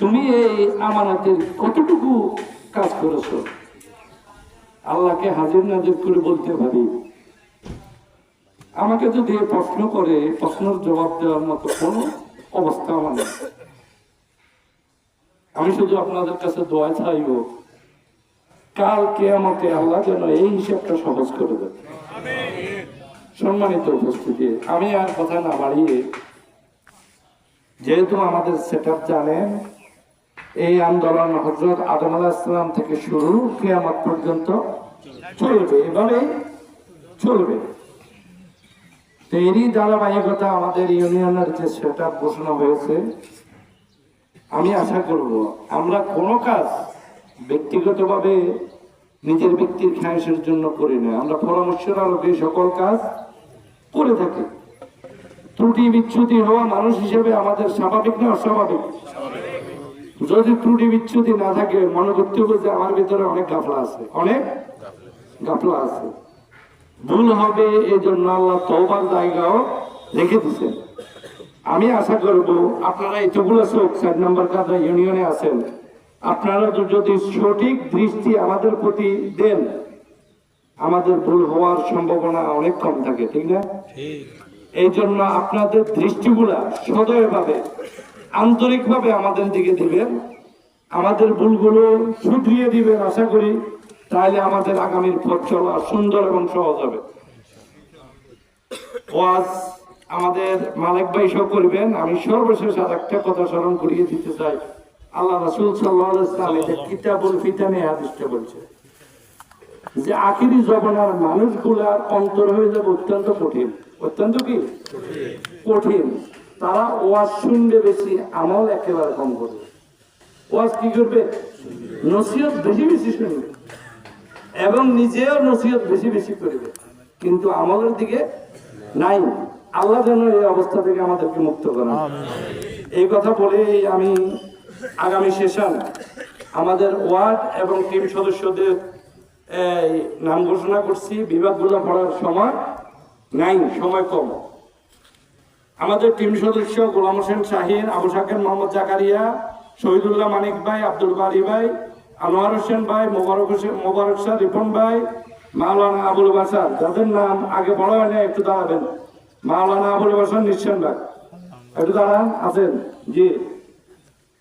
তুমি এই আমানতের কতটুকু কাজ করেছ? আল্লাহকে হাজির নাজির করে বলতে পারি। আমাকে যদি প্রশ্ন করে, প্রশ্নের জবাব দেওয়ার মতো কোনো অবস্থা আমার। আমি শুধু আপনাদের কাছে দোয়া চাইব, কাল কেয়ামতে আল্লাহ যেন এই হিসাবটা সহজ করে দেবে সম্মানিত উপস্থিতি, আমি আর কথা না বাড়িয়ে, যেহেতু আমাদের সেট জানেন এই আন্দোলন হজরত আদম আলাহ ইসলাম থেকে শুরু কেয়ামত পর্যন্ত চলবে এভাবে চলবে। এরই ধারাবাহিকতা আমাদের ইউনিয়নের যে সেট ঘোষণা হয়েছে, আমি আশা করব আমরা কোনো কাজ ব্যক্তিগতভাবে নিজের ব্যক্তির খ্যাঁসের জন্য করি না। আমরা পরামর্শের আলোকে সকল কাজ করে থাকি। ত্রুটি বিচ্যুতি হওয়া মানুষ হিসেবে আমাদের স্বাভাবিক না অস্বাভাবিক? যদি ত্রুটি বিচ্যুতি না থাকে মনে করতে হবে যে আমার ভিতরে অনেক গাফলা আছে। অনেক গাফলা আছে। ভুল হবে এই জন্য আল্লাহ তওবার জায়গাও রেখে দিচ্ছেন আমি আশা করব আপনারা এতগুলো চোখ চার নম্বর কাদা ইউনিয়নে আছেন। আপনারা যদি সঠিক দৃষ্টি আমাদের প্রতি দেন আমাদের ভুল হওয়ার সম্ভাবনা অনেক কম থাকে ঠিক না? এই জন্য আপনাদের দৃষ্টিগুলা সদয়ভাবে আন্তরিকভাবে আমাদের দিকে দিবেন। আমাদের ভুলগুলো শুধরিয়ে দিবেন আশা করি। তাহলে আমাদের আগামীর পথ চলা সুন্দর এবং সহজ হবে। ওয়াজ আমাদের মালিক ভাই সব করবেন। আমি সর্বশেষ আর একটা কথা স্মরণ করিয়ে দিতে চাই। আল্লাহ রাসুল সাল্লাহ কিতাবুল ফিতানে বলছে যে, আখিরি জমানার মানুষগুলার অন্তর হয়ে যাবে অত্যন্ত কঠিন। অত্যন্ত কি? কঠিন। তারা ওয়াজ শুনবে বেশি আমল একেবারে কম করবে। ওয়াজ কি করবে? নসিহত বেশি বেশি শুনবে। এবং নিজেও নসিহত বেশি বেশি করবে। কিন্তু আমলের দিকে নাই। আল্লাহ যেন এই অবস্থা থেকে আমাদেরকে মুক্ত করেন। এই কথা বলে আমি আগামী সেশন আমাদের ওয়ার্ড এবং টিম সদস্যদের নাম ঘোষণা করছি। বিভাগগুলো পড়ার সময় নাই সময় কম। আমাদের টিম সদস্য গোলাম হোসেন শাহিন, আবু সাকের মোহাম্মদ জাকারিয়া, শহীদুল্লাহ মানিক ভাই, আব্দুল বারি ভাই, আনোয়ার হোসেন ভাই, মোবারক হোসেন মোবারক শাহ রিপন ভাই, মাওলানা আবুল বাসার, যাদের নাম আগে বড় হয় না একটু দাঁড়াবেন। মাওলানা আবুল বাসার নিশ্চয় ভাই। একটু দাঁড়ান, আছেন? জি।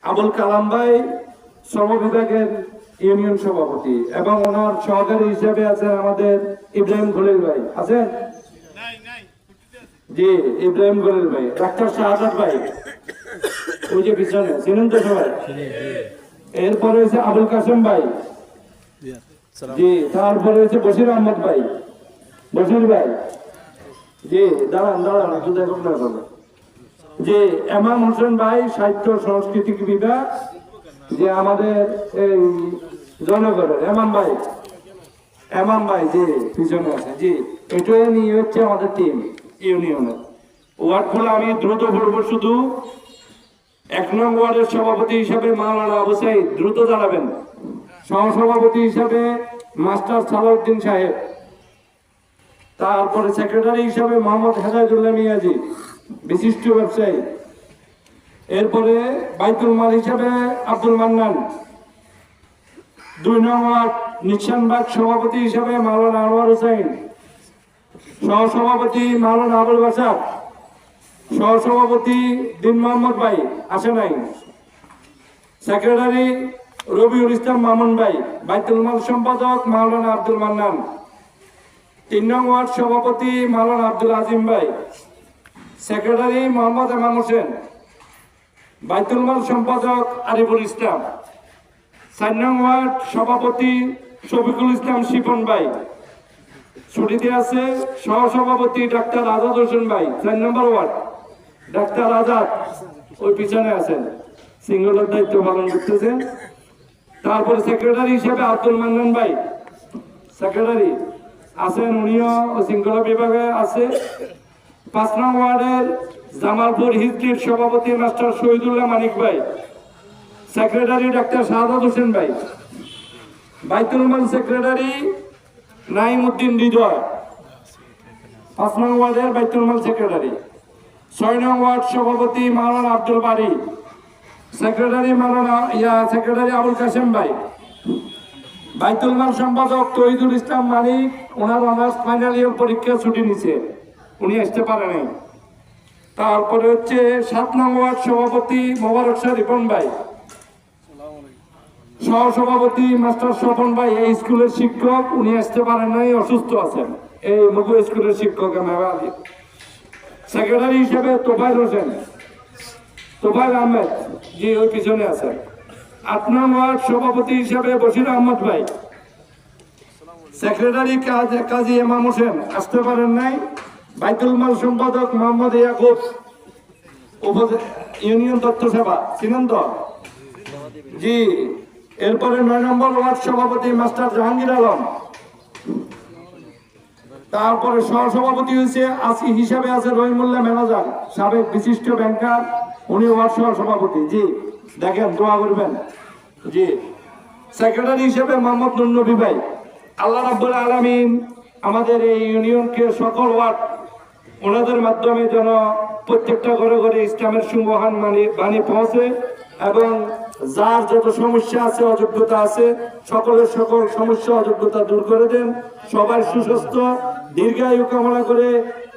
আবুল কালাম ভাই, শ্রম বিভাগের ইউনিয়ন সভাপতি এবং ওনার সহকারী হিসেবে আছেন আমাদের ইব্রাহিম খলিল ভাই। আছেন? জি ইব্রাহিম খলিল ভাই ডাক্তার শাহাদ ভাই, ওই যে পিছনে, চিনেন তো সবাই? এরপরে হচ্ছে আবুল কাসেম ভাই, জি, তারপরে হচ্ছে বশির আহমদ ভাই, বশির ভাই, জি, দাঁড়ান দাঁড়ান, একটু দেখুন না কথা যে এমাম হোসেন ভাই, সাহিত্য, সাংস্কৃতিক বিভাগ, যে আমাদের এই জনগণের, এমাম ভাই এমাম ভাই, জি, পিছনে আছে, জি, এটাই নিয়ে হচ্ছে আমাদের টিম ইউনিয়নের ওয়ার্ডগুলো আমি দ্রুত বলব শুধু, এক নং ওয়ার্ডের সভাপতি হিসাবে মাওলানা আবু সাইদ দ্রুত জানাবেন। সহসভাপতি হিসাবে মাস্টার সালাউদ্দিন সাহেব। তারপরে সেক্রেটারি হিসাবে মোহাম্মদ হেদায়তুল্লাহ মিয়াজি, বিশিষ্ট ব্যবসায়ী। এরপরে বাইতুল মাল হিসাবে আব্দুল মান্নান। দুই নং ওয়ার্ড নিশানবাগ সভাপতি হিসাবে মাওলানা আনোয়ার হোসেন। সহসভাপতি মাওলানা আবুল বাসার সহসভাপতি দিন মোহাম্মদ ভাই, আসে নাই। সেক্রেটারি রবিউল ইসলাম মামুন ভাই, বাইতুল মাল সম্পাদক মাওলানা আব্দুল মান্নান। তিন নং ওয়ার্ড সভাপতি মাওলানা আব্দুল আজিম ভাই। সেক্রেটারি মোহাম্মদ এমাম হোসেন। বাইতুল মাল সম্পাদক আরিফুল ইসলাম। চার নং ওয়ার্ড সভাপতি শফিকুল ইসলাম শিপন ভাই। ছুটিতে আছে সহসভাপতি ডাক্তার আজাদ হোসেন ভাই, চার নম্বর ওয়ার্ড। ডাক্তার আজাদ ওই পিছনে আছেন, সিঙ্গলের দায়িত্ব পালন করতেছেন তারপরে সেক্রেটারি হিসেবে আব্দুল মান্নান ভাই, সেক্রেটারি আছেন উনিও শৃঙ্খলা বিভাগে আছে। পাঁচ নং ওয়ার্ডের জামালপুর হিজলির সভাপতি মাস্টার শহীদুল্লাহ মানিক ভাই, সেক্রেটারি ডাক্তার শাহাদ হোসেন ভাই। বাইতুল মাল সেক্রেটারি নাইমুদ্দিন হৃদয় পাঁচ নং ওয়ার্ডের বাইতুল মাল সেক্রেটারি। ছয় নং ওয়ার্ড সভাপতি মাওলানা আব্দুল বারি, সেক্রেটারি মালানা ইয়া, সেক্রেটারি আবুল কাসেম ভাই। বাইতুল মাল সম্পাদক তহিদুল ইসলাম মালিক ওনার অনার্স ফাইনাল ইয়ার পরীক্ষা ছুটি নিছে। উনি আসতে পারে নাই। তারপরে হচ্ছে সাত নং ওয়ার্ড সভাপতি মোবারক শাহ রিপন ভাই। সহসভাপতি মাস্টার স্বপন ভাই, এই স্কুলের শিক্ষক, উনি আসতে পারেন নাই, অসুস্থ আছেন। এই মুগু স্কুলের শিক্ষক মেহবা আলী সেক্রেটারি হিসেবে তোফাইল হোসেন। তোফাইল আহমেদ, জি, ওই পিছনে আছেন। আট নং ওয়ার্ড সভাপতি হিসেবে বশির আহমদ ভাই। সেক্রেটারি কাজ এমাম হোসেন, আসতে পারেন নাই। বাইতুল মাল সম্পাদক মোহাম্মদ ইয়াকুব। ইউনিয়ন তথ্য সেবা চিনেন জি। এরপরে নয় নম্বর ওয়ার্ড সভাপতি মাস্টার জাহাঙ্গীর আলম। তারপরে সহসভাপতি হয়েছে আসি হিসাবে আছে রহিমুল্লাহ ম্যানেজার, সাবেক বিশিষ্ট ব্যাংকার। উনি ওয়ার্ড সহসভাপতি। জি, দেখেন, দোয়া করবেন। জি সেক্রেটারি হিসেবে মোহাম্মদ নুন্নবী ভাই। আল্লাহ রাব্বুল আলামিন আমাদের এই ইউনিয়নকে সকল ওয়ার্ড ওনাদের মাধ্যমে যেন প্রত্যেকটা ঘরে ঘরে ইসলামের সুমহান মানি বাণী পৌঁছে এবং যার যত সমস্যা আছে, অযোগ্যতা আছে, সকলের সকল সমস্যা, অযোগ্যতা দূর করে দেন। সবাই সুস্বাস্থ্য, দীর্ঘায়ু কামনা করে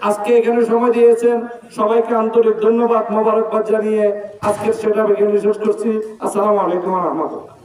আজকে এখানে সময় দিয়েছেন। সবাইকে আন্তরিক ধন্যবাদ, মোবারকবাদ জানিয়ে আজকের সেটা এখানে শেষ করছি। আসসালামু আলাইকুম রহমতুল্লাহ।